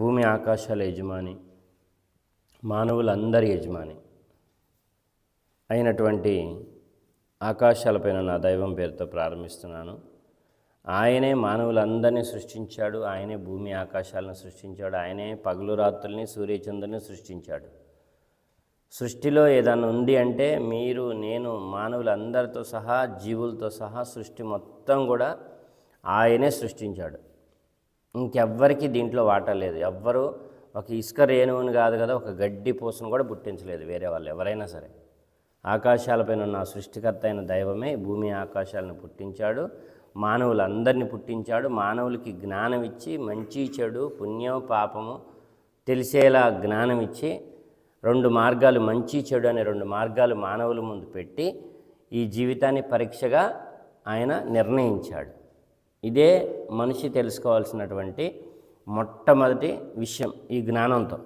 భూమి ఆకాశాల యజమాని మానవులందరి యజమాని అయినటువంటి ఆకాశాలపైన నా దైవం పేరుతో ప్రారంభిస్తున్నాను. ఆయనే మానవులందరినీ సృష్టించాడు ఆయనే భూమి ఆకాశాలను సృష్టించాడు ఆయనే పగలు రాత్రుల్ని సూర్యచంద్రుని సృష్టించాడు. సృష్టిలో ఏదైనా ఉంది అంటే మీరు నేను మానవులందరితో సహా జీవులతో సహా సృష్టి మొత్తం కూడా ఆయనే సృష్టించాడు. ఇంకెవ్వరికి దీంట్లో వాటా లేదు. ఎవ్వరు ఒక ఇసుక రేణువుని కాదు కదా ఒక గడ్డి పూసను కూడా పుట్టించలేదు వేరే వాళ్ళు ఎవరైనా సరే. ఆకాశాలపైన ఉన్న సృష్టికర్త అయిన దైవమే భూమి ఆకాశాలను పుట్టించాడు మానవులందరినీ పుట్టించాడు. మానవులకి జ్ఞానం ఇచ్చి మంచి చెడు పుణ్యం పాపము తెలిసేలా జ్ఞానం ఇచ్చి రెండు మార్గాలు మంచి చెడు అనే రెండు మార్గాలు మానవుల ముందు పెట్టి ఈ జీవితాన్ని పరీక్షగా ఆయన నిర్ణయించాడు. ఇదే మనిషి తెలుసుకోవాల్సినటువంటి మొట్టమొదటి విషయం ఈ జ్ఞానంతో.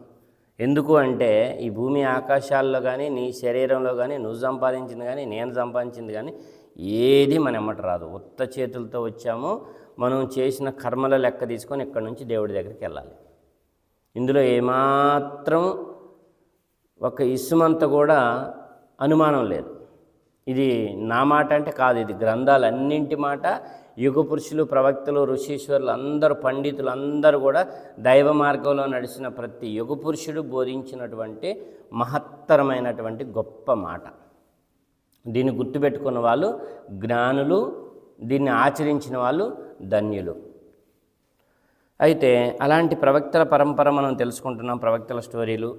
ఎందుకు అంటే ఈ భూమి ఆకాశాల్లో కానీ నీ శరీరంలో కానీ నువ్వు సంపాదించింది కానీ నేను సంపాదించింది కానీ ఏది మన ఎమ్మట రాదు. ఉత్త చేతులతో వచ్చాము మనం చేసిన కర్మల లెక్క తీసుకొని ఇక్కడి నుంచి దేవుడి దగ్గరికి వెళ్ళాలి. ఇందులో ఏమాత్రం ఒక ఇసుమంత కూడా అనుమానం లేదు. ఇది నా మాట అంటే కాదు ఇది గ్రంథాలన్నింటి మాట. యుగ పురుషులు ప్రవక్తలు ఋషీశ్వరులు అందరూ పండితులు అందరూ కూడా దైవ మార్గంలో నడిచిన ప్రతి యుగ పురుషుడు బోధించినటువంటి మహత్తరమైనటువంటి గొప్ప మాట. దీన్ని గుర్తుపెట్టుకున్న వాళ్ళు జ్ఞానులు దీన్ని ఆచరించిన వాళ్ళు ధన్యులు. అయితే అలాంటి ప్రవక్తల పరంపర మనం తెలుసుకుంటున్నాం ప్రవక్తల స్టోరీలు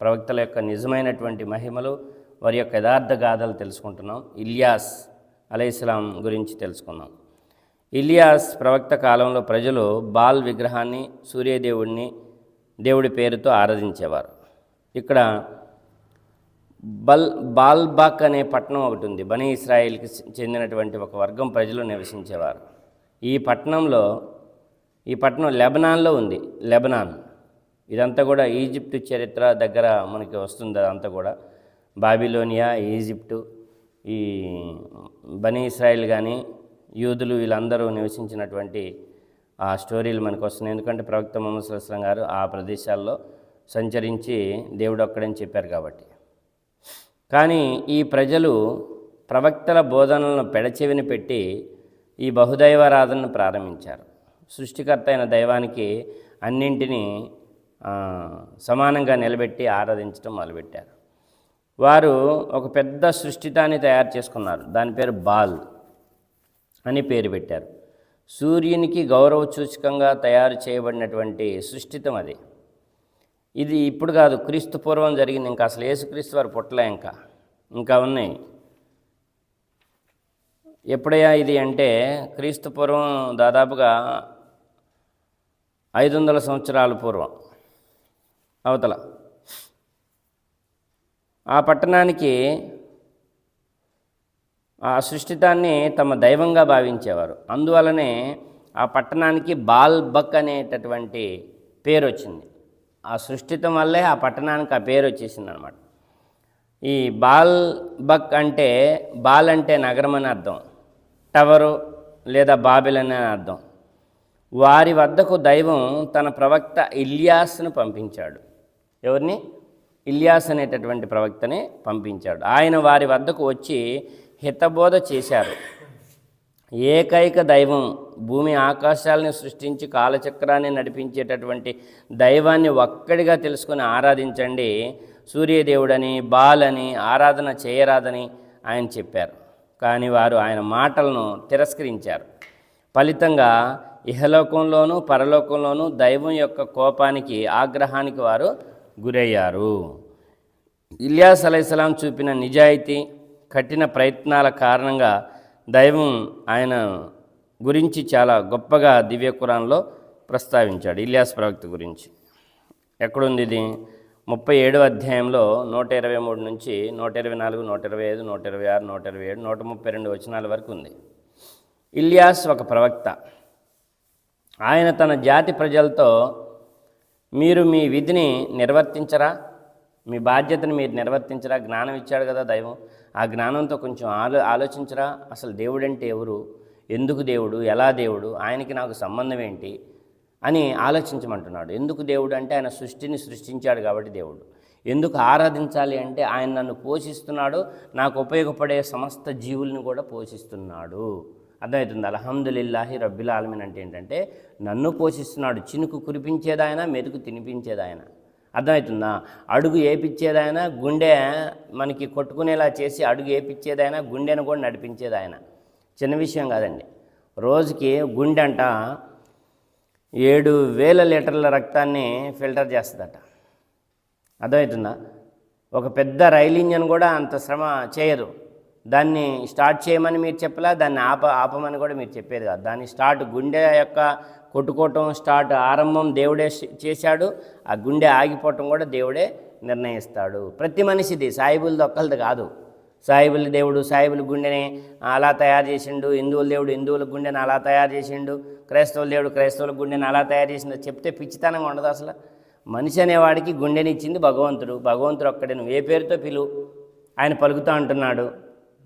ప్రవక్తల యొక్క నిజమైనటువంటి మహిమలు వారి యొక్క యథార్థ గాథలు తెలుసుకుంటున్నాం. ఇలియాస్ అలైస్లాం గురించి తెలుసుకున్నాం ఇలియాస్ ప్రవక్త కాలంలో ప్రజలు బాల్ విగ్రహాన్ని సూర్యదేవుడిని దేవుడి పేరుతో ఆరాధించేవారు. ఇక్కడ బల్ బాల్బాక్ అనే పట్టణం ఒకటి ఉంది. బనీ ఇస్రాయిల్కి చెందినటువంటి ఒక వర్గం ప్రజలు నివసించేవారు. ఈ పట్టణంలో ఈ పట్టణం లెబనాన్లో ఉంది. లెబనాన్. ఇదంతా కూడా ఈజిప్ట్ చరిత్ర దగ్గర మనకి వస్తుంది అదంతా కూడా. బాబిలోనియా ఈజిప్టు ఈ బనీ ఇస్రాయిల్ కానీ యూదులు వీళ్ళందరూ నివసించినటువంటి ఆ స్టోరీలు మనకు వస్తున్నాయి ఎందుకంటే ప్రవక్త మొహమ్మద్ సుల్లాం గారు ఆ ప్రదేశాల్లో సంచరించి దేవుడు ఒక్కడని చెప్పారు కాబట్టి. కానీ ఈ ప్రజలు ప్రవక్తల బోధనలను పెడచెవిని పెట్టి ఈ బహుదైవారాధనను ప్రారంభించారు. సృష్టికర్త అయిన దైవానికి అన్నింటినీ సమానంగా నిలబెట్టి ఆరాధించడం మొదలుపెట్టారు. వారు ఒక పెద్ద సృష్టితాన్ని తయారు చేసుకున్నారు. దాని పేరు బాల్. అని పేరు పెట్టారు. సూర్యునికి గౌరవ సూచకంగా తయారు చేయబడినటువంటి సృష్టితం అది. ఇది ఇప్పుడు కాదు క్రీస్తు పూర్వం జరిగింది. ఇంకా అసలు యేసుక్రీస్తు వారు పుట్టలే ఇంకా. ఇంకా ఉన్నాయి. ఎప్పుడయ్యా ఇది అంటే క్రీస్తు పూర్వం దాదాపుగా ఐదు వందల సంవత్సరాల పూర్వం అవతల. ఆ పట్టణానికి ఆ సృష్టితాన్ని తమ దైవంగా భావించేవారు. అందువలనే ఆ పట్టణానికి బాల్ బక్ అనేటటువంటి పేరు వచ్చింది. ఆ సృష్టితం వల్లే ఆ పట్టణానికి ఆ పేరు వచ్చేసింది అనమాట ఈ బాల్ బక్ అంటే బాల్ అంటే నగరం అని అర్థం. టవరు లేదా బాబిల్ అని అర్థం. వారి వద్దకు దైవం తన ప్రవక్త ఇలియాస్ను పంపించాడు. ఎవరిని? ఇలియాస్ అనేటటువంటి ప్రవక్తని పంపించాడు. ఆయన వారి వద్దకు వచ్చి హితబోధ చేశారు. ఏకైక దైవం భూమి ఆకాశాలను సృష్టించి కాలచక్రాన్ని నడిపించేటటువంటి దైవాన్ని ఒక్కడిగా తెలుసుకొని ఆరాధించండి. సూర్యదేవుడని బాలని ఆరాధన చేయరాదని ఆయన చెప్పారు. కానీ వారు ఆయన మాటలను తిరస్కరించారు. ఫలితంగా ఇహలోకంలోనూ పరలోకంలోనూ దైవం యొక్క కోపానికి ఆగ్రహానికి వారు గురయ్యారు. ఇలియాస్ అలైహిస్సలాం చూపిన నిజాయితీ కఠిన ప్రయత్నాల కారణంగా దైవం ఆయన గురించి చాలా గొప్పగా దివ్య కురాన్లో ప్రస్తావించాడు ఇలియాస్ ప్రవక్త గురించి. ఎక్కడుంది ఇది? ముప్పై ఏడవ అధ్యాయంలో నూట ఇరవై మూడు నుంచి నూట ఇరవై నాలుగు నూట ఇరవై ఐదు నూట ఇరవై ఆరు నూట ఇరవై ఏడు నూట ముప్పై రెండు వచనాల వరకు ఉంది. ఇలియాస్ ఒక ప్రవక్త. ఆయన తన జాతి ప్రజలతో మీరు మీ విధిని నిర్వర్తించరా? మీ బాధ్యతను మీరు నిర్వర్తించరా? జ్ఞానం ఇచ్చాడు కదా దైవం. ఆ జ్ఞానంతో కొంచెం ఆలో ఆలోచించరా? అసలు దేవుడంటే ఎవరు? ఎందుకు దేవుడు? ఎలా దేవుడు? ఆయనకి నాకు సంబంధం ఏంటి? అని ఆలోచించమంటున్నాడు. ఎందుకు దేవుడు అంటే ఆయన సృష్టిని సృష్టించాడు కాబట్టి దేవుడు. ఎందుకు ఆరాధించాలి అంటే ఆయన నన్ను పోషిస్తున్నాడు నాకు ఉపయోగపడే సమస్త జీవుల్ని కూడా పోషిస్తున్నాడు. అర్థమవుతుంది? అల్హమ్దులిల్లాహి రబ్బిల్ ఆలమిన్ అంటే ఏంటంటే నన్ను పోషిస్తున్నాడు చినుకు కురిపించేదాయన మెతుకు తినిపించేదాయన. అర్థమవుతుందా? అడుగు ఏపిచ్చేదాయన గుండె మనకి కొట్టుకునేలా చేసి అడుగు ఏపిచ్చేదాయన గుండెను కూడా నడిపించేదాయన? చిన్న విషయం కాదండి. రోజుకి గుండె అంట ఏడు వేల లీటర్ల రక్తాన్ని ఫిల్టర్ చేస్తుందట. అర్థమవుతుందా? ఒక పెద్ద రైలు ఇంజన్ కూడా అంత శ్రమ చేయదు. దాన్ని స్టార్ట్ చేయమని మీరు చెప్పలా దాన్ని ఆప ఆపమని కూడా మీరు చెప్పేది కాదు. దాన్ని స్టార్ట్ గుండె యొక్క కొట్టుకోవటం స్టార్ట్ ఆరంభం దేవుడే చేశాడు. ఆ గుండె ఆగిపోవటం కూడా దేవుడే నిర్ణయిస్తాడు. ప్రతి మనిషిది సాయిబులది ఒక్కరిది కాదు. సాయిబుల దేవుడు సాయిబుల గుండెని అలా తయారు చేసిండు. హిందువుల దేవుడు హిందువుల గుండెని అలా తయారు చేసిండు. క్రైస్తవుల దేవుడు క్రైస్తవుల గుండెని అలా తయారు చేసిండు. చెప్తే పిచ్చితనంగా ఉండదు అసలు. మనిషి అనేవాడికి గుండెని ఇచ్చింది భగవంతుడు. భగవంతుడు ఒక్కడే నువ్వు ఏ పేరుతో పిలువు? ఆయన పలుకుతూ అంటున్నాడు.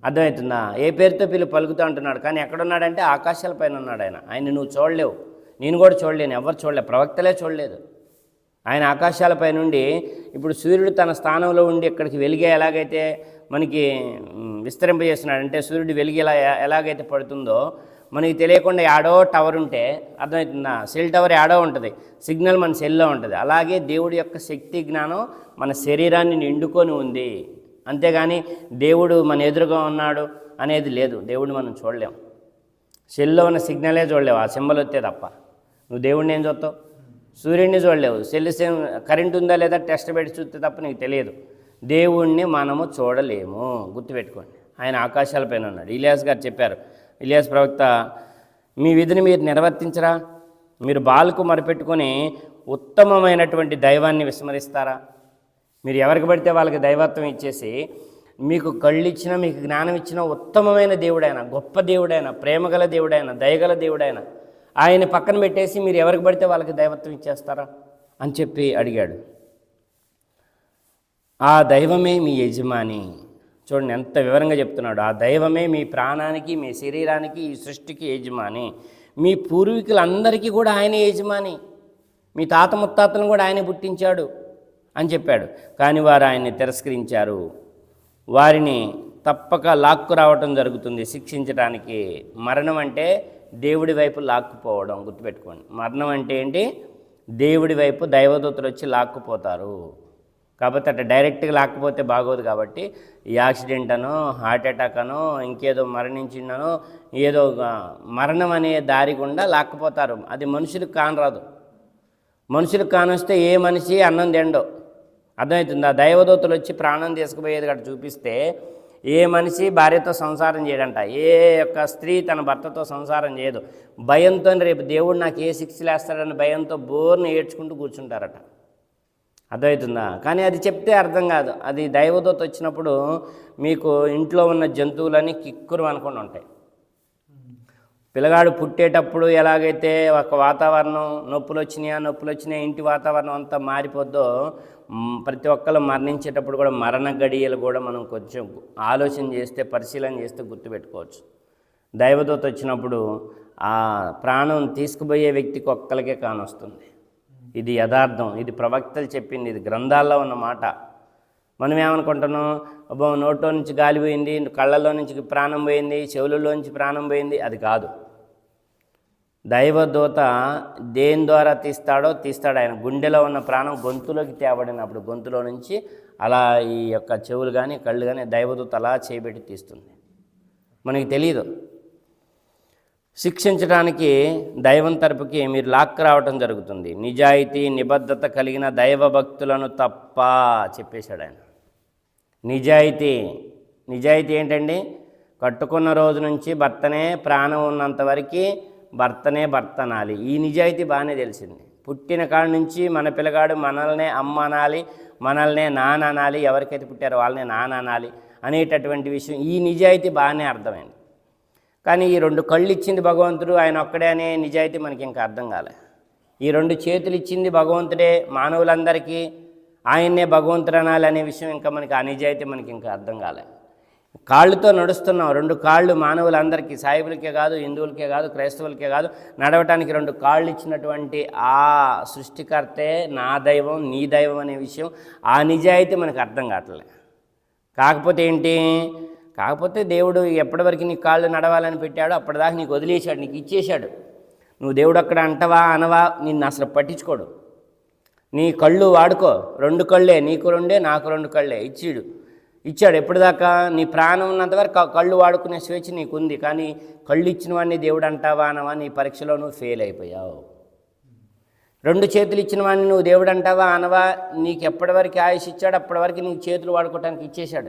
అర్థమవుతుందా? ఏ పేరుతో పిలువు? పలుకుతూ అంటున్నాడు. కానీ ఎక్కడున్నాడంటే ఆకాశాల పైన ఉన్నాడు ఆయన. ఆయన నువ్వు చూడలేవు. నేను కూడా చూడలేను ఎవరు చూడలేదు ప్రవక్తలే చూడలేదు. ఆయన ఆకాశాలపై నుండి ఇప్పుడు సూర్యుడు తన స్థానంలో ఉండి ఇక్కడికి వెలిగే ఎలాగైతే మనకి విస్తరింపజేస్తున్నాడంటే విస్తరింపజేస్తున్నాడు అంటే సూర్యుడు వెలిగి ఎలా ఎలాగైతే పడుతుందో మనకి తెలియకుండా యాడో టవర్ ఉంటే అర్థమవుతుందా? సెల్ టవర్ యాడో ఉంటుంది సిగ్నల్ మన సెల్లో ఉంటుంది. అలాగే దేవుడి యొక్క శక్తి జ్ఞానం మన శరీరాన్ని నిండుకొని ఉంది. అంతేగాని దేవుడు మన ఎదురుగా ఉన్నాడు అనేది లేదు దేవుడు మనం చూడలేం. సెల్లో ఉన్న సిగ్నలే చూడలేము ఆ సింబల్ వస్తే తప్ప. నువ్వు దేవుడిని ఏం చూస్తావు? సూర్యుడిని చూడలేవు. సెల్ కరెంట్ ఉందా లేదా టెస్ట్ పెట్టి చూస్తే తప్ప నీకు తెలియదు. దేవుణ్ణి మనము చూడలేము. గుర్తుపెట్టుకోండి. ఆయన ఆకాశాలపైన ఉన్నాడు. ఇలియాస్ గారు చెప్పారు. ఇలియాస్ ప్రవక్త మీ విధిని మీరు నిర్వర్తించరా? మీరు బాలకు మరపెట్టుకొని ఉత్తమమైనటువంటి దైవాన్ని విస్మరిస్తారా? మీరు ఎవరికి పడితే వాళ్ళకి దైవత్వం ఇచ్చేసి మీకు కళ్ళు ఇచ్చిన మీకు జ్ఞానం ఇచ్చిన ఉత్తమమైన దేవుడైన గొప్ప దేవుడైన ప్రేమగల దేవుడైన దయగల దేవుడైన ఆయన పక్కన పెట్టేసి మీరు ఎవరికి పడితే వాళ్ళకి దైవత్వం ఇచ్చేస్తారా అని చెప్పి అడిగాడు. ఆ దైవమే మీ యజమాని. చూడండి ఎంత వివరంగా చెప్తున్నాడు. ఆ దైవమే మీ ప్రాణానికి మీ శరీరానికి ఈ సృష్టికి యజమాని. మీ పూర్వీకులందరికీ కూడా ఆయనే యజమాని. మీ తాత ముత్తాతలను కూడా ఆయనే పుట్టించాడు అని చెప్పాడు. కానీ వారు ఆయన్ని తిరస్కరించారు. వారిని తప్పక లాక్కు రావటం జరుగుతుంది. శిక్షించడానికి మరణం అంటే దేవుడి వైపు లాక్కుపోవడం గుర్తుపెట్టుకోండి. మరణం అంటే ఏంటి? దేవుడి వైపు దైవదూతలు వచ్చి లాక్కుపోతారు. కాకపోతే అట్లా డైరెక్ట్గా లాక్కపోతే బాగోదు కాబట్టి ఈ యాక్సిడెంట్ అనో హార్ట్ అటాక్ అనో ఇంకేదో మరణించిందనో ఏదో ఒక మరణం అనే దారి గుండా లాక్కపోతారు. అది మనుషులకు కానరాదు. మనుషులకు కానొస్తే ఏ మనిషి అన్నం తిండో. అర్థమవుతుందా? దైవదూతలు వచ్చి ప్రాణం తీసుకుపోయేది అక్కడ చూపిస్తే ఏ మనిషి భార్యతో సంసారం చేయడంట ఏ యొక్క స్త్రీ తన భర్తతో సంసారం చేయదు. భయంతో రేపు దేవుడు నాకు ఏ శిక్షలు వేస్తాడని భయంతో బోర్ని ఏడ్చుకుంటూ కూర్చుంటారట. అర్థమవుతుందా? కానీ అది చెప్తే అర్థం కాదు. అది దైవదూత వచ్చినప్పుడు మీకు ఇంట్లో ఉన్న జంతువులని కిక్కురు అనుకుని ఉంటాయి. పిల్లగాడు పుట్టేటప్పుడు ఎలాగైతే ఒక వాతావరణం నొప్పులు వచ్చినాయా నొప్పులు వచ్చినాయా ఇంటి వాతావరణం అంతా మారిపోద్దో ప్రతి ఒక్కరు మరణించేటప్పుడు కూడా మరణ గడియలు కూడా మనం కొంచెం ఆలోచన చేస్తే పరిశీలన చేస్తే గుర్తుపెట్టుకోవచ్చు. దైవదూత వచ్చినప్పుడు ఆ ప్రాణం తీసుకుపోయే వ్యక్తికి ఒక్కరికే కానొస్తుంది. ఇది యథార్థం. ఇది ప్రవక్తలు చెప్పింది. ఇది గ్రంథాల్లో ఉన్న మాట. మనం ఏమనుకుంటున్నాం? అబ్బో నోట్లో నుంచి గాలి పోయింది కళ్ళల్లో నుంచి ప్రాణం పోయింది చెవులలో నుంచి ప్రాణం పోయింది అది కాదు. దైవదూత దేని ద్వారా తీస్తాడో తీస్తాడు. ఆయన గుండెలో ఉన్న ప్రాణం గొంతులోకి తేబడినప్పుడు గొంతులో నుంచి అలా ఈ యొక్క చెవులు కానీ కళ్ళు కానీ దైవదూత అలా చేయబెట్టి తీస్తుంది. మనకి తెలియదు శిక్షించడానికి దైవం తరపుకి మీరు లాక్ రావటం జరుగుతుంది. నిజాయితీ నిబద్ధత కలిగిన దైవ భక్తులను తప్ప చెప్పేశాడు ఆయన. నిజాయితీ నిజాయితీ ఏంటండి? కట్టుకున్న రోజు నుంచి భర్తనే ప్రాణం ఉన్నంత వరకు భర్తనే భర్త అనాలి. ఈ నిజాయితీ బాగానే తెలిసింది. పుట్టిన కాడ నుంచి మన పిల్లగాడు మనల్నే అమ్మ అనాలి మనల్నే నాన్న అనాలి ఎవరికైతే పుట్టారో వాళ్ళనే నాన్న అనాలి అనేటటువంటి విషయం ఈ నిజాయితీ బాగానే అర్థమైంది. కానీ ఈ రెండు కళ్ళు ఇచ్చింది భగవంతుడు ఆయన ఒక్కడే అనే నిజాయితీ మనకి ఇంకా అర్థం కాలే. ఈ రెండు చేతులు ఇచ్చింది భగవంతుడే మానవులందరికీ ఆయన్నే భగవంతుడు అనాలి అనే విషయం ఇంకా మనకి ఆ నిజాయితీ మనకి ఇంకా అర్థం కాలే. కాళ్ళుతో నడుస్తున్నాం రెండు కాళ్ళు మానవులందరికీ సాయిబులకే కాదు హిందువులకే కాదు క్రైస్తవులకే కాదు నడవటానికి రెండు కాళ్ళు ఇచ్చినటువంటి ఆ సృష్టికర్తే నా దైవం నీ దైవం అనే విషయం ఆ నిజాయితీ మనకు అర్థం కావట్లే. కాకపోతే ఏంటి? కాకపోతే దేవుడు ఎప్పటివరకు నీ కాళ్ళు నడవాలని పెట్టాడో అప్పటిదాకా నీకు వదిలేశాడు నీకు ఇచ్చేశాడు. నువ్వు దేవుడు అక్కడ అంటవా అనవా నిన్ను అసలు పట్టించుకోడు. నీ కళ్ళు వాడుకో. రెండు కళ్ళే నీకు రెండే నాకు రెండు కళ్ళే ఇచ్చిడు. ఇచ్చాడు. ఎప్పటిదాకా నీ ప్రాణం ఉన్నంత వరకు కళ్ళు వాడుకునే స్వేచ్ఛ నీకుంది. కానీ కళ్ళు ఇచ్చిన వాడిని దేవుడు అంటావా అనవా నీ పరీక్షలో నువ్వు ఫెయిల్ అయిపోయావు. రెండు చేతులు ఇచ్చిన వాడిని నువ్వు దేవుడు అంటావా అనవా నీకు ఎప్పటివరకు ఆయుష్ ఇచ్చాడు అప్పటి వరకు నీకు చేతులు వాడుకోవటానికి ఇచ్చేశాడు.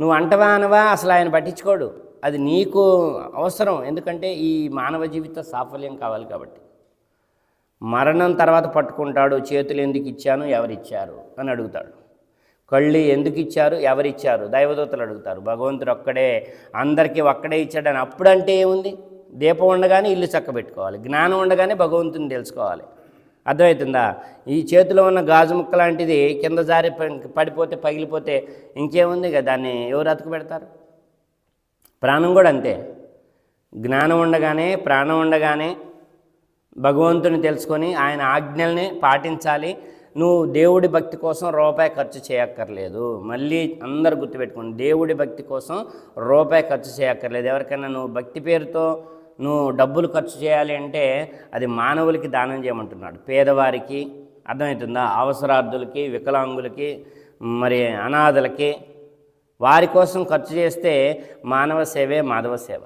నువ్వు అంటవా అనవా అసలు ఆయన పట్టించుకోడు. అది నీకు అవసరం. ఎందుకంటే ఈ మానవ జీవిత సాఫల్యం కావాలి కాబట్టి. మరణం తర్వాత పట్టుకుంటాడు. చేతులు ఎందుకు ఇచ్చాను? ఎవరిచ్చారు? అని అడుగుతాడు. కళ్ళు ఎందుకు ఇచ్చారు? ఎవరిచ్చారు? దైవదూతలు అడుగుతారు. భగవంతుడు ఒక్కడే అందరికీ ఒక్కడే ఇచ్చాడని అప్పుడంటే ఏముంది? దీపం ఉండగానే ఇల్లు చక్కబెట్టుకోవాలి. జ్ఞానం ఉండగానే భగవంతుని తెలుసుకోవాలి. అర్థమవుతుందా? ఈ చేతిలో ఉన్న గాజు ముక్క లాంటిది కింద జారి పడిపోతే పగిలిపోతే ఇంకేముంది కదా దాన్ని ఎవరు అతుకు పెడతారు? ప్రాణం కూడా అంతే. జ్ఞానం ఉండగానే ప్రాణం ఉండగానే భగవంతుని తెలుసుకొని ఆయన ఆజ్ఞల్ని పాటించాలి. నువ్వు దేవుడి భక్తి కోసం రూపాయి ఖర్చు చేయక్కర్లేదు. మళ్ళీ అందరు గుర్తుపెట్టుకోండి దేవుడి భక్తి కోసం రూపాయి ఖర్చు చేయక్కర్లేదు. ఎవరికైనా నువ్వు భక్తి పేరుతో నువ్వు డబ్బులు ఖర్చు చేయాలి అంటే అది మానవులకి దానం చేయమంటున్నాడు. పేదవారికి అర్థమవుతుందా? అవసరార్థులకి వికలాంగులకి మరి అనాథలకి వారి కోసం ఖర్చు చేస్తే మానవ సేవే మాధవ సేవ.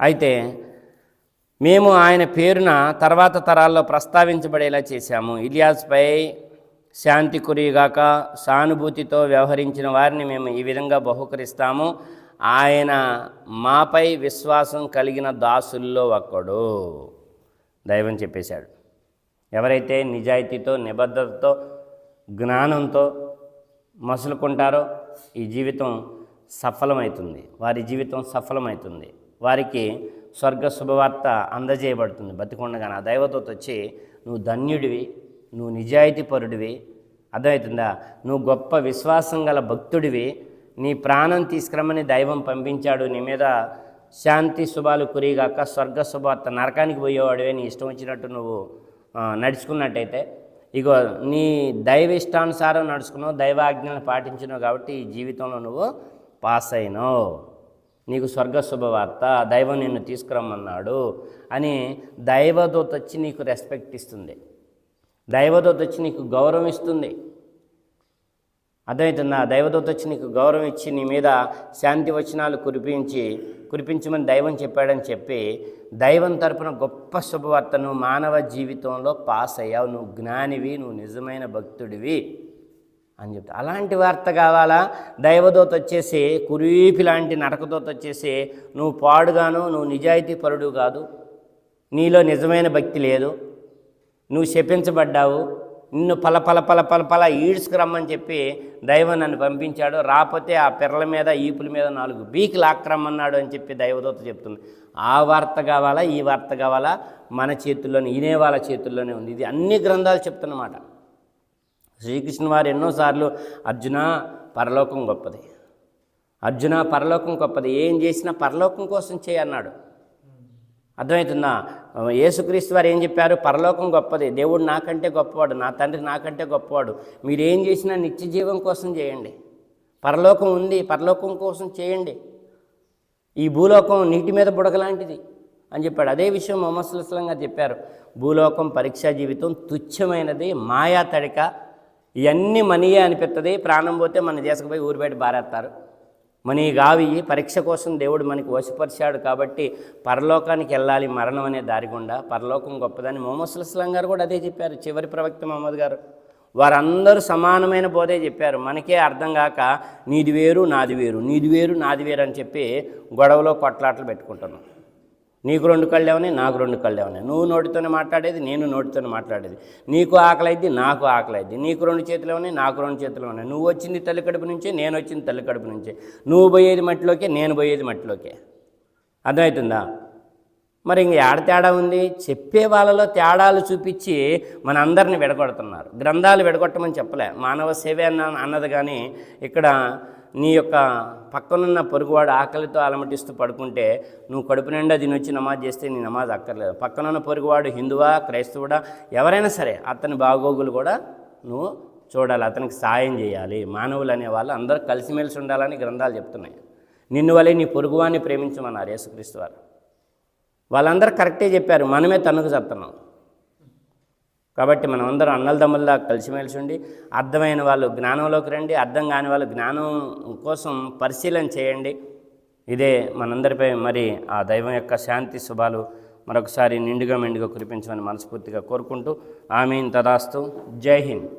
అయితే మేము ఆయన పేరున తర్వాత తరాల్లో ప్రస్తావించబడేలా చేశాము. ఇలియాస్పై శాంతి కురిగాక సానుభూతితో వ్యవహరించిన వారిని మేము ఈ విధంగా బహుకరిస్తాము. ఆయన మాపై విశ్వాసం కలిగిన దాసుల్లో ఒక్కడు దైవం చెప్పేశాడు. ఎవరైతే నిజాయితీతో నిబద్ధతతో జ్ఞానంతో మసులుకుంటారో ఈ జీవితం సఫలమవుతుంది వారి జీవితం సఫలమవుతుంది వారికి స్వర్గ శుభవార్త అందజేయబడుతుంది. బతికొండగానే ఆ దైవతతో వచ్చి నువ్వు ధన్యుడివి నువ్వు నిజాయితీపరుడివి అర్థమవుతుందా? నువ్వు గొప్ప విశ్వాసం గల భక్తుడివి నీ ప్రాణం తీసుకురమ్మని దైవం పంపించాడు నీ మీద శాంతి శుభాలు కురిగాక స్వర్గ శుభవార్త నరకానికి పోయేవాడివే నీ ఇష్టం వచ్చినట్టు నువ్వు నడుచుకున్నట్టయితే ఇగో నీ దైవ ఇష్టానుసారం నడుచుకున్నావు దైవాజ్ఞలను పాటించినావు కాబట్టి ఈ జీవితంలో నువ్వు పాస్ అయినావు నీకు స్వర్గ శుభవార్త దైవం నిన్ను తీసుకురమ్మన్నాడు అని దైవదూత వచ్చి నీకు రెస్పెక్ట్ ఇస్తుంది. దైవదూత వచ్చి నీకు గౌరవం ఇస్తుంది. అర్థమవుతుందా? దైవదూత వచ్చి నీకు గౌరవం ఇచ్చి నీ మీద శాంతి వచనాలు కురిపించి కురిపించమని దైవం చెప్పాడని చెప్పి దైవం తరపున గొప్ప శుభవార్తను మానవ జీవితంలో పాస్ అయ్యావు నువ్వు జ్ఞానివి నువ్వు నిజమైన భక్తుడివి. అని చెప్తే. అలాంటి వార్త కావాలా? దైవదూత వచ్చేసి కురీపి లాంటి నరకదూత వచ్చేసి నువ్వు పాడుగాను నువ్వు నిజాయితీ పరుడు కాదు. నీలో నిజమైన భక్తి లేదు. నువ్వు శపించబడ్డావు. నిన్ను పల పల పల పల పల ఈడ్చుకురమ్మని చెప్పి దైవం నన్ను పంపించాడు. రాకపోతే ఆ పిర్రల మీద ఈపుల మీద నాలుగు బీకులు ఆక్రమన్నాడు అని చెప్పి దైవదూత చెప్తుంది. ఆ వార్త కావాలా? ఈ వార్త కావాలా? మన చేతుల్లోనే ఇనే వాళ్ళ చేతుల్లోనే ఉంది. ఇది అన్ని గ్రంథాలు చెప్తున్నమాట. శ్రీకృష్ణ వారు ఎన్నోసార్లు అర్జున పరలోకం గొప్పది. అర్జున పరలోకం గొప్పది. ఏం చేసినా పరలోకం కోసం చేయన్నాడు అర్థమవుతుందా? యేసుక్రీస్తు వారు ఏం చెప్పారు? పరలోకం గొప్పది. దేవుడు నాకంటే గొప్పవాడు. నా తండ్రి నాకంటే గొప్పవాడు. మీరు ఏం చేసినా నిత్య జీవం కోసం చేయండి. పరలోకం ఉంది. పరలోకం కోసం చేయండి. ఈ భూలోకం నీటి మీద బుడగలాంటిది అని చెప్పాడు. అదే విషయం మొహమ్మద్ గారు చెప్పారు. భూలోకం పరీక్షా జీవితం తుచ్చమైనది. మాయా తడిక ఇవన్నీ మనీయే అనిపిస్తుంది ప్రాణం పోతే మన దేశకపోయి ఊరు బయట బారేస్తారు మనీ గావి పరీక్ష కోసం దేవుడు మనకి వశపరిచాడు కాబట్టి పరలోకానికి వెళ్ళాలి మరణం అనే దారి గుండా. పరలోకం గొప్పదని మొహమ్మద్ సుల్లాం గారు కూడా అదే చెప్పారు. చివరి ప్రవక్త మహమ్మద్ గారు. వారందరూ సమానమైన బోధే చెప్పారు. మనకే అర్థం కాక నీది వేరు నాది వేరు నీది వేరు నాది వేరు అని చెప్పి గొడవలో కొట్లాటలు పెట్టుకుంటున్నాం. నీకు రెండు కళ్ళేమని నాకు రెండు కళ్ళేమని నువ్వు నోటితోనే మాట్లాడేది నేను నోటితోనే మాట్లాడేది. నీకు ఆకలైద్ది నాకు ఆకలైద్ది నీకు రెండు చేతులు ఉన్నాయి నాకు రెండు చేతులు ఉన్నాయి నువ్వు వచ్చింది తల్లి కడుపు నుంచే నేను వచ్చింది తల్లి కడుపు నుంచే. నువ్వు పోయేది మట్టిలోకే నేను పోయేది మట్టిలోకే. అర్థమవుతుందా? మరి ఇంక ఏడ తేడా ఉంది? చెప్పే వాళ్ళలో తేడాలు చూపించి మన అందరిని విడగొడుతున్నారు. గ్రంథాలు విడగొట్టమని చెప్పలే. మానవ సేవ అన్న అన్నది కానీ ఇక్కడ నీ యొక్క పక్కనున్న పొరుగువాడు ఆకలితో అలమటిస్తూ పడుకుంటే నువ్వు కడుపు నిండా దీని వచ్చి నమాజ్ చేస్తే నీ నమాజ్ అక్కర్లేదు. పక్కనున్న పొరుగువాడు హిందువా క్రైస్తవుడా ఎవరైనా సరే అతని బాగోగులు కూడా నువ్వు చూడాలి అతనికి సాయం చేయాలి. మానవులు అనేవాళ్ళు అందరూ కలిసిమెలిసి ఉండాలని గ్రంథాలు చెప్తున్నాయి. నిన్ను వలె నీ పొరుగువాన్ని ప్రేమించమన్నారు యేసుక్రీస్తు వారు. వాళ్ళందరూ కరెక్టే చెప్పారు మనమే తన్నుకు చెప్తున్నాం కాబట్టి మనం అందరం అన్నలదమ్ముల్లా కలిసిమెలిసి ఉండి అర్థమైన వాళ్ళు జ్ఞానంలోకి రండి అర్థం కాని వాళ్ళు జ్ఞానం కోసం పరిశీలన చేయండి. ఇదే మనందరిపై మరి ఆ దైవం యొక్క శాంతి శుభాలు మరొకసారి నిండుగా మెండుగా కురిపించమని మనస్ఫూర్తిగా కోరుకుంటూ ఆమె తదాస్తు. జై హింద్.